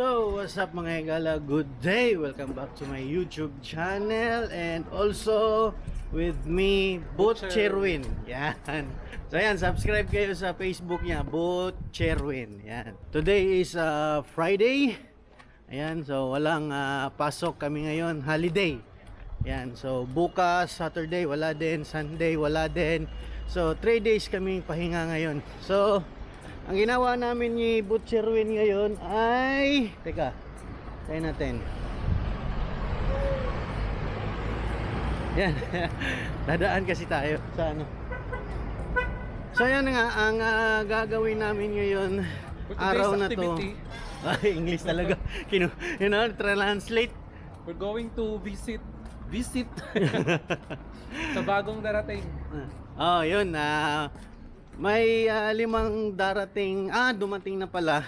So, what's up mga higala? Good day! Welcome back to my YouTube channel and also with me, Butcherwin. Yan. So yan, subscribe kayo sa Facebook niya, Butcherwin. Yan. Today is uh, Friday. Ayan, so walang ah, pasok kami ngayon, holiday. Yan, so bukas, Saturday, wala din, Sunday, wala din. So, 3 days kaming pahinga ngayon. So, ang ginawa namin ni Butcherwin ngayon ay... Teka, tayo natin. Yan. Dadaan kasi tayo sa ano. So yan nga, ang ah, gagawin namin ngayon, araw na to. Ay, English talaga. Kinu, you know, translate. We're going to visit visit sa bagong darating. Oh, yun. ah may ah, limang darating, ah, dumating na pala.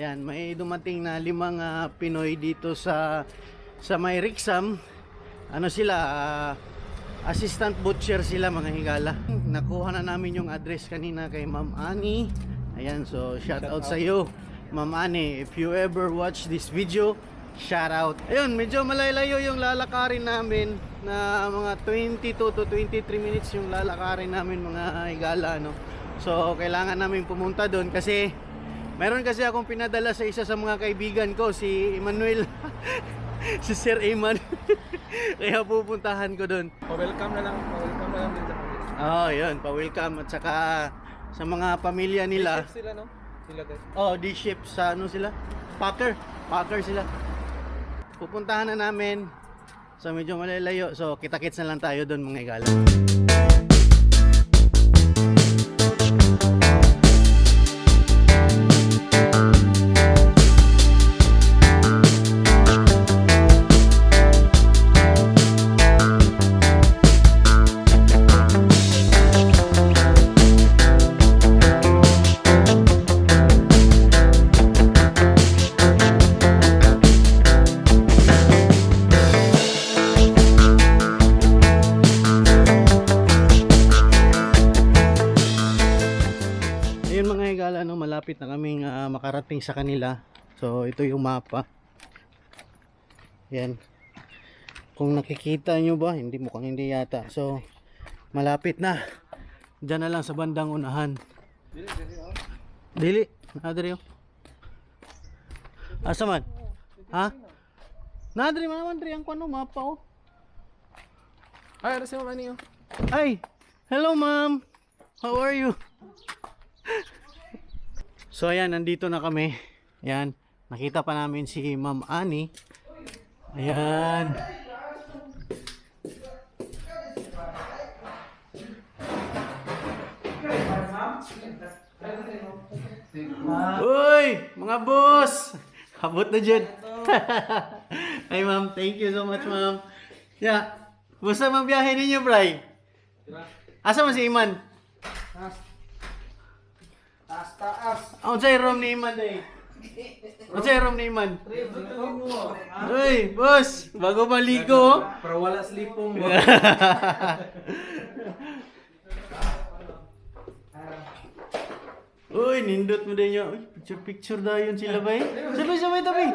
Yan, may dumating na limang ah, Pinoy dito sa sa may Rixam. Ano sila? ah, assistant butcher sila mga higala. Nakuha na namin yung address kanina kay Ma'am Ani. Ayan, so shout out sa iyo. Ma'am Ani, if you ever watch this video, shout out. Ayun, medyo malayo yung lalakarin namin na mga 22 to 23 minutes yung lalakarin namin mga higala no. So kailangan namin pumunta doon kasi meron kasi akong pinadala sa isa sa mga kaibigan ko si Emmanuel si Sir Eman. Kaya pupuntahan ko doon. Pa-welcome na lang, pa-welcome na lang din sa Oh, yun, pa-welcome at saka sa mga pamilya nila. Chef sila, no? Sila guys. Oh, D-ship sa ano sila? Packer. Packer sila. Pupuntahan na namin. So medyo malalayo. So kita-kits na lang tayo doon mga igala. Makarating sa kanila. So, ito yung mapa. Yan. Kung nakikita nyo ba, hindi mukhang hindi yata. So, malapit na. Diyan na lang sa bandang unahan. Dili, Nadri oh. Asa man? Ha? Nadri man naman, Dri, ang kwano, mapa oh. Ay, ano si Mama niyo? Ay, hello ma'am. How are you? So ayan, nandito na kami. Ayan, nakita pa namin si Ma'am Ani. Ayan. Uy, mga boss. Habot na dyan. Ay ma'am, thank you so much ma'am. Yeah. Basta mang biyahe ninyo, Bray? Asa man si Iman? Taas, taas. Ang sa'yo room ni Iman day. Ang sa'yo room ni Iman. Uy, boss, bago maligo. oh. Para wala slipong Uy, nindot mo din yun. Uy, picture picture dayon sila ba eh? Sabay, sabay, tabi.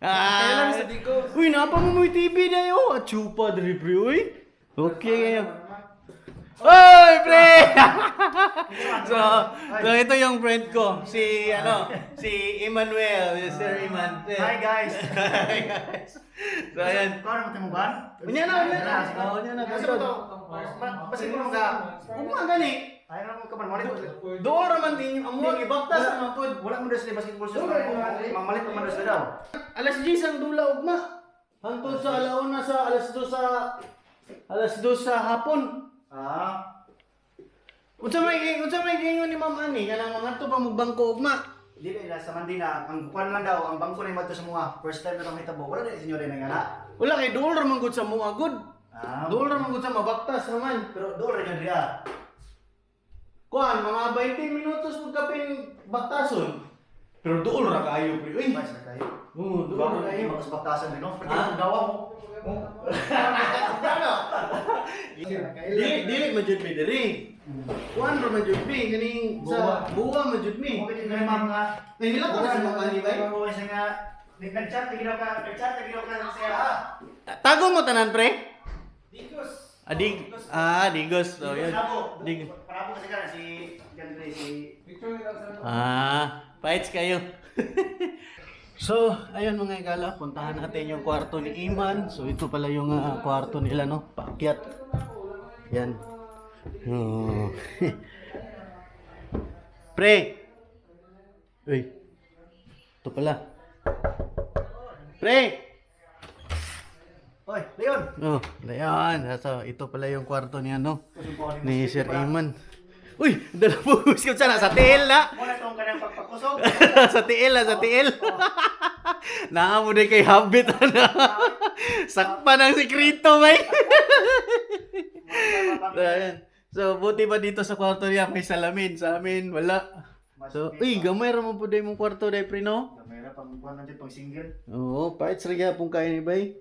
Ah, sa uy, napa mo mo TV na yun. At chupa, dali, pre, uy. Okay, ngayon. Oy, pre! so, so, ito yung friend ko. Si, ano, si Emmanuel. Si Sir Iman. Hi guys. Hi, guys. So, ayan. Kau na matimugan? Unya na, unya na. Oh, unya na. Kasi mo to? Basin mo. Ugma gani. Ay na mo ka man malit. Doon naman din ang mga ibaktas naman pod. Wala mo dres ni basketball sa Mamalit pa man dres daw. Alas 10 ang dula ugma. Hangtod sa alauna sa alas 2 sa alas 2 sa hapon. Ah. Unsa may unsa may gingon ni Ma'am Ani kanang mga to pa magbangko ugma. Dili na sa Mandina, ang kuan lang daw, ang bangko na madto sa mga first time na itong hitabo. Wala na sinyo rin nga Wala kay duol ra man gud sa mga good. Ah. Duol ra man gud sa mabaktas naman. Pero doon rin yun diya. Kuan mga 20 minutos pagkapin baktason. Pero duol ra kaayo pre. Uy. Mas na kayo. Oo, duol Bago ra na kaayo. yung mga baktasan din, no? Pwede Ah? yung gawa mo. Dili dili man jud mi diri. Kuan ra man jud mi kaning sa buwa man jud mi. Okay, tingnan mo mga... Nahila ka na sa mga ni bay. Oo, isa nga. Nag-chat, naginaw ka, nag-chat, naginaw ka sa siya. ah. Tago mo tanan pre? Digos. Adig. Ah, digos. So yun. Parabo. Dig. Parabo kasi ka na si... Gandre, si... Picture nila sa Ah, fights kayo. so, ayun mga igala, puntahan natin yung kwarto ni Iman. So, ito pala yung ah, kwarto nila, no? Paakyat. Yan. Oh. Pre! Uy. Ito pala. Pre! Oy, Leon! Oh, ayan. So, ito pala yung kwarto ni ano, ni Sir Iman. Uy, dala po ko sana sa tiil na. Muna itong kanyang pagpakusog. sa tiil na, sa tiil. Naamo din kay habit na. Sakpa ng sikrito, may. Ayan. So, buti ba dito sa kwarto niya may salamin? Sa amin, wala. So, uy, gamay raman po din mong kwarto dahil pre, no? Kamera, pang kuhan natin, pang single. Oo, kahit sarya pong kain ni Bay.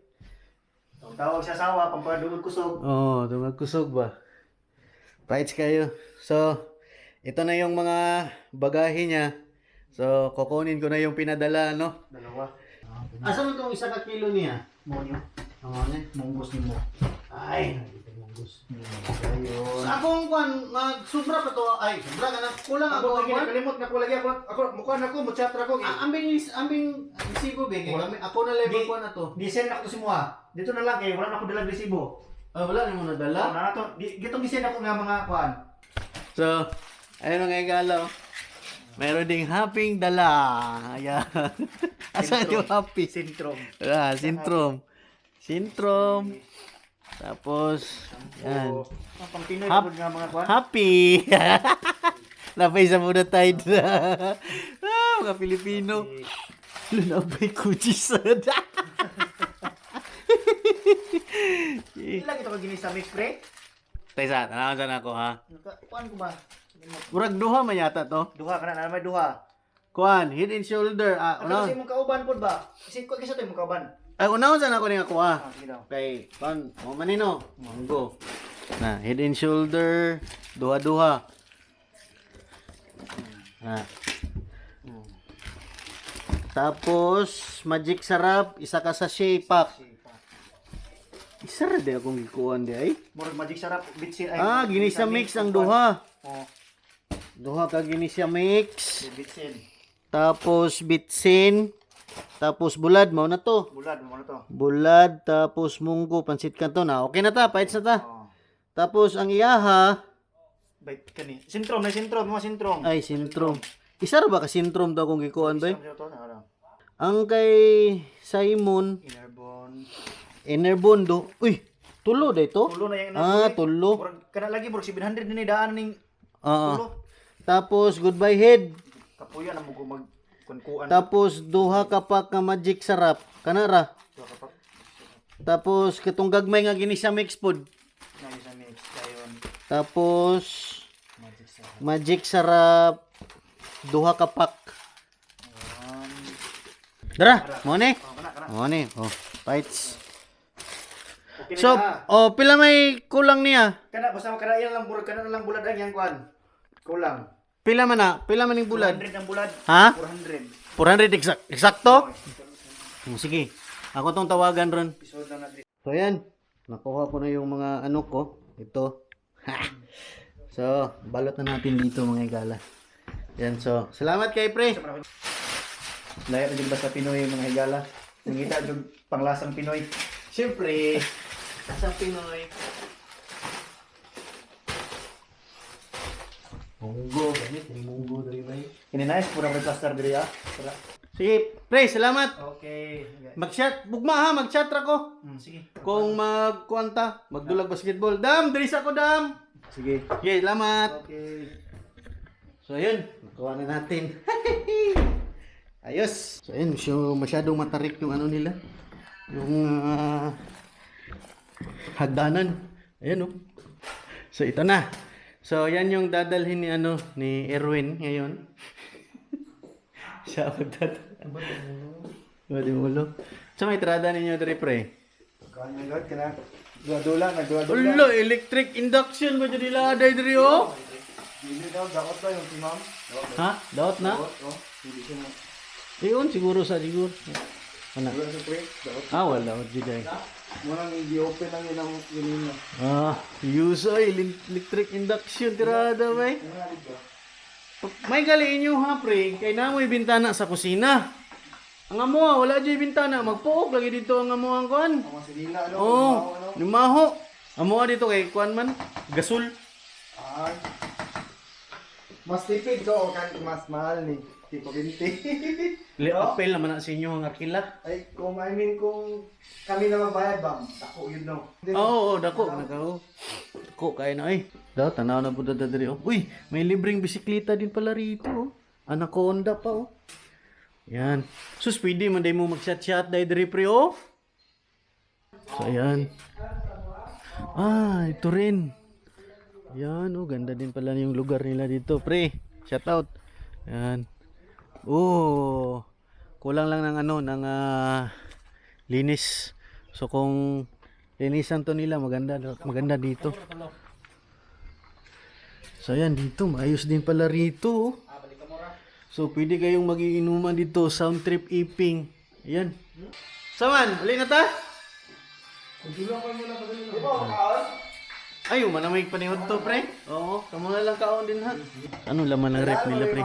Tawag sa asawa, pang padugod kusog. Oo, oh, dumagkusog ba? Fights kayo. So, ito na yung mga bagahe niya. So, kukunin ko na yung pinadala, no? Dalawa. Asa mo itong isa ka kilo niya? Monyo. Ang ano? Munggos ni mo. Ay, monggus. Ayun. Sa akong kwan, sobra pa to. Ay, sobra ka na. Kulang Ako ako nakalimot na ko lagi ako. Ako mukha na ko, muchatra ko. Ah, Ambing ambing resibo be kay kami. Ako na level Di- ko na to. Design ako to si Mua. Dito na lang kay wala na ako dalang resibo. Ah, wala ni mo Wala nadala. na to. Di- Gitong design ako nga mga kuan. So, ayun mga igalo. Meron ding happing dala. Ayan. Asan yung happy? Sintrom. Ah, sintrom. Sintrom. Tapos, yan. Ang pang Pinoy Hap- po nga mga kuan. Happy! Napay sa muna tide na. ah, mga Pilipino. Lunabay kuchi soda. Ilang ito ka gini sa mix pre? Taysa, tanawan saan ako ha? Kuan ko ba? Murag duha man yata to. Duha ka na, may duha. Kuan, head and shoulder. Ah, Ano kasi una. imong kauban po ba? Kasi ko kasi to imong kauban. Ay, unahon saan ako ni ako ha? Ah. Kay, kuan, mo manino. Manggo. Na, head and shoulder. Duha-duha. Ah. Tapos, magic sarap, isa ka sa shea pack. Isa ra di akong gikuan di ay. Murag magic sarap bitsin ay. Ah, ginisya mix ang duha. Oh, Duha ka ginisya mix. bitsin. Tapos bitsin. Tapos bulad mo na to. Bulad mo na to. Bulad tapos munggo pansit kanto na. Okay na ta, paits na ta. Oh. Tapos ang iyaha Bait kani. Sintrom na sintrom, mga sintrom. ay sintrom. Isa ra ba ka sintrom daw kung gikuan ba? Ano. Ang kay Simon Innerbon. Enerbon do. Uy, tulo day to. Tulo na yung Ah, tulo. Murag kana lagi murag 700 ni daan ning Ah. tulo. Tapos goodbye head. Kapuya na mo ko mag kunkuan. Tapos duha ka pa ka magic sarap. Kanara. So kapag Tapos katong gagmay nga gini sa mix food. nami sa mix kayon. Tapos Magic sa. magic sarap. Duha ka pack. Um, Dara, mo ni. oh, kana kana. Mo ni. Oh, fights. Na So, na. oh, pila may kulang niya? kana basta kana iyan lang burag kana na lang bulad ang yang kuan. Kulang. Pila man na? Pila man ning bulad? 400 ang bulad. Ha? 400. 400 exact eksakto? Oh, sige. Ako tong tawagan ron. Episode na natin. So ayan, nakuha ko na yung mga ano ko. Ito. so, balot na natin dito mga igala. Yan, so, salamat kay Pre. Layo na din ba sa Pinoy mga higala? Nangita yung panglasang Pinoy. Siyempre, sa Pinoy. Munggo, ganit. May munggo dali ba yun? Kininais, pura may plaster diri ah. Pura. Sige, Pre, salamat. Okay. Mag-chat, bugma ha, mag-chat ra ko. Hmm, sige. Kung magkuanta, magdulag basketball. Dam, diri sa ko, Dam. Sige. Okay, salamat. Okay. So, ayun. Nakuha na natin. Ayos. So, ayun. So, masyadong matarik yung ano nila. Yung ah, hagdanan. Ayun, oh. So, ito na. So, yan yung dadalhin ni ano ni Erwin ngayon. Siya magdadal. Badi mo ulo. So, may trada ninyo, Dre, pre. Kanya God, kana Dula-dula, nagdula-dula. Ulo, electric induction ba dyan nila aday diri oh? Hindi daw, daot ba yung si ma'am? Ha? Daot na? Daot, oh. Hindi siya mo. Iyon siguro sa siguro. Ano? Wala. Ah, wala diday. Murang hindi open ang yun na. Ah, use ay electric induction tirada bay. May galiin nyo ha, pre. Kay na mo'y bintana sa kusina. Ang amo, ah, wala dyan bintana. Magpuok lagi dito ang amo ang kuan. Ang mga silina, ano? Oo, ano? lumaho. Amo ah, dito kay kuan man. Gasol. Ay. Mas tipid ko o kan mas mahal ni. Tipo 20. Li apel naman na sa inyo ang arkila. Ay, kung I mean kung kami na mabayad ba, ako yun no. Oo, oh, dako. Nakaw. Dako, kaya na ay. Daw, tanaw na po dadadari. Oh. Uy, may libreng bisikleta din pala rito. Oh. Anaconda pa oh. Yan. Sus, pwede man mo mag-chat-chat day diri pre oh. So, ayan. Ah, ito rin. Yan, oh, ganda din pala yung lugar nila dito, pre. Shout out. Yan. Oh, kulang lang ng ano, ng ah, linis. So kung linisan to nila, maganda maganda dito. So ayan dito, maayos din pala rito. So pwede kayong magiinuman dito, sound trip iping. Ayan. Saman, uli na ta? Ay, manamig panihod to, pre. Oo, kamo na lang kaon din ha. Ano laman ng rep nila, pre?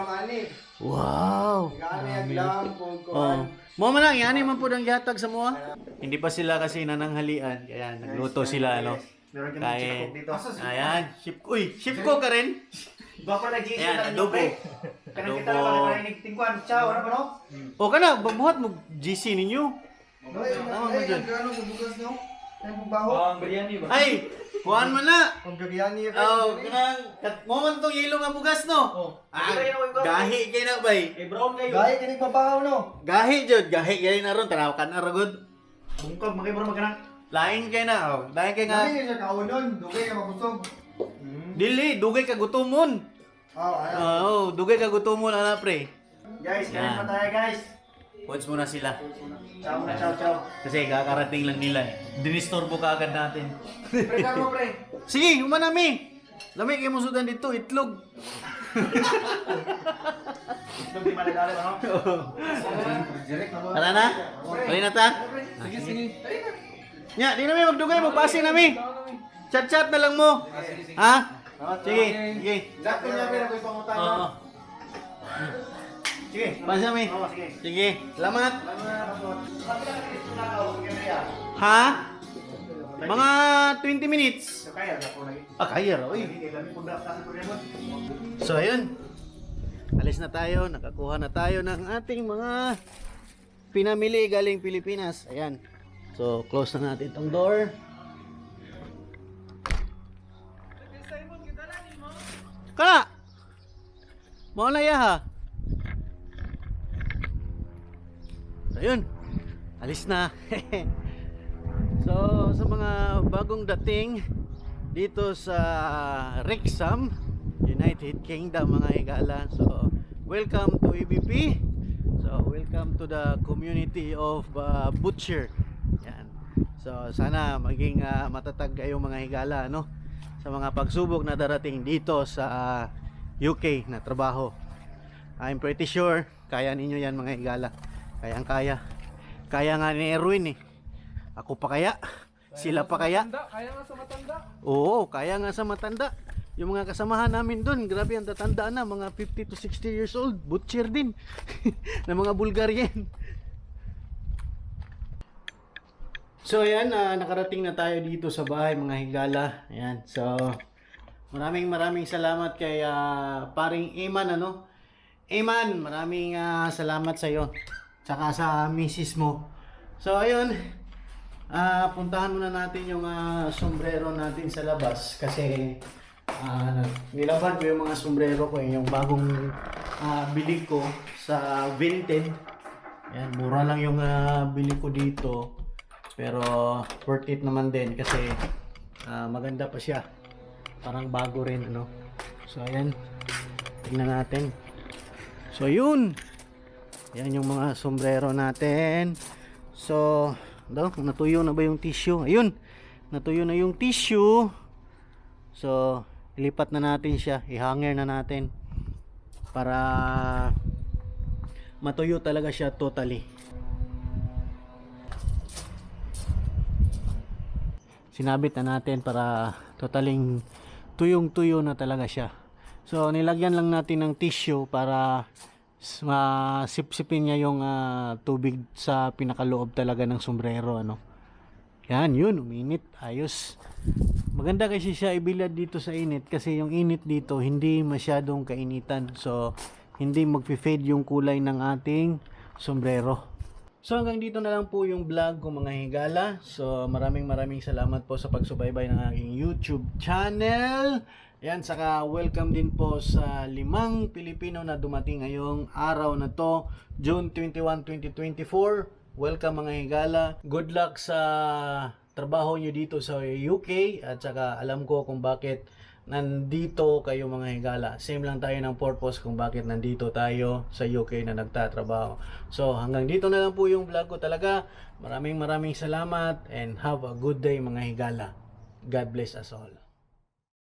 Wow! Gani ang lang kung Oh. Mo man lang, yan man po ang yatag sa mga. Hindi pa sila kasi nananghalian, kaya nagluto sila, ano. Meron kami Kaya, chip cook dito. ayan, ship, uy, ship ko ka rin. Baka na GC Ayan, lang adobo. Kanang kita Adobo. lang marinig tingkwan. Ciao, ano ba no? O ka na, babuhat mo GC ninyo. Ay, mo ay, dyan. gano'n kung bukas no? Ang pagbaho. Ang biryani ba? Ay, kuhaan mo na. Ang biryani. Oh, kanang, kat mo man tong yelo nga bugas, no? Ah, gahi kay na bay. Eh, brown kayo. Gaya kinig babaho no? Gahi jud, gahi kay na ron, tanaw ka na ragod. Bungkag, makibaro magkanang. Lain kay na, oh. Lain kay nga. Dali siya kaunon, dugay ka mabusog. Dili, dugay ka gutumon. Oh, ayun. Oo, dugay ka gutumon, ana pre. Guys, kain pa tayo guys. Pods muna sila. Ciao na, ciao, ciao. Kasi kakarating lang nila eh. Dinistorbo ka agad natin. Pre, kamo pre. Sige, umanami! Lami kayo musudan dito, itlog. Itong di malagala ba no? Tara na? Tuloy na ta? Sige, sige. Nya, di namin magdugay, magpasing nami. Chat-chat na lang mo. Ha? Sige, sige. Sakto niya pre, ako ipangutan Oo. Sige. Pasa mi. Oo, sige. Sige, salamat. Na, na. Ha? Mga 20 minutes. Kaya, ako lagi. Ah, kaya raw. Mo. So ayun, alis na tayo, nakakuha na tayo ng ating mga pinamili galing Pilipinas. Ayan. So close na natin tong door. Kana! Mo na yaha. Ayun, alis na. so sa mga bagong dating dito sa Rexham, United Kingdom mga higala. So, welcome to EBP. So, welcome to the community of uh, Butcher. Yan. So, sana maging uh, matatag kayo mga higala, no? Sa mga pagsubok na darating dito sa uh, UK na trabaho. I'm pretty sure kaya ninyo yan mga higala. Kayang kaya. Kaya nga ni Erwin eh. Ako pa kaya? Sila pa kaya? Matanda, kaya nga sa matanda. Oo, kaya nga sa matanda. Yung mga kasamahan namin doon, grabe ang tatanda na, mga 50 to 60 years old, butcher din. na mga Bulgarian. So ayan, ah, nakarating na tayo dito sa bahay mga higala. Ayan, so maraming maraming salamat kay ah, paring Eman ano. Eman, maraming ah, salamat sa iyo. Tsaka sa misis mo. So ayun, Ah, puntahan muna natin yung ah, sombrero natin sa labas kasi ah, nilaban ko yung mga sombrero ko, eh, yung bagong ah, bili ko sa Vinted. Yan, mura lang yung ah, bili ko dito. Pero worth it naman din kasi ah, maganda pa siya. Parang bago rin ano. So ayan. Tingnan natin. So yun. Yan yung mga sombrero natin. So, daw, natuyo na ba yung tissue? Ayun. natuyo na yung tissue. So, ilipat na natin siya, ihanger na natin para matuyo talaga siya totally. Sinabit na natin para totaling tuyong-tuyo na talaga siya. So, nilagyan lang natin ng tissue para s- masipsipin niya yung ah, tubig sa pinakaloob talaga ng sombrero ano. Yan, yun, uminit, ayos. Maganda kasi siya ibilad dito sa init kasi yung init dito hindi masyadong kainitan. So, hindi magfi-fade yung kulay ng ating sombrero. So hanggang dito na lang po yung vlog ko mga higala. So maraming maraming salamat po sa pagsubaybay ng aking YouTube channel. Yan, saka welcome din po sa limang Pilipino na dumating ngayong araw na to, June 21, 2024. Welcome mga higala. Good luck sa trabaho nyo dito sa UK at saka alam ko kung bakit nandito kayo mga higala. Same lang tayo ng purpose kung bakit nandito tayo sa UK na nagtatrabaho. So hanggang dito na lang po yung vlog ko talaga. Maraming maraming salamat and have a good day mga higala. God bless us all.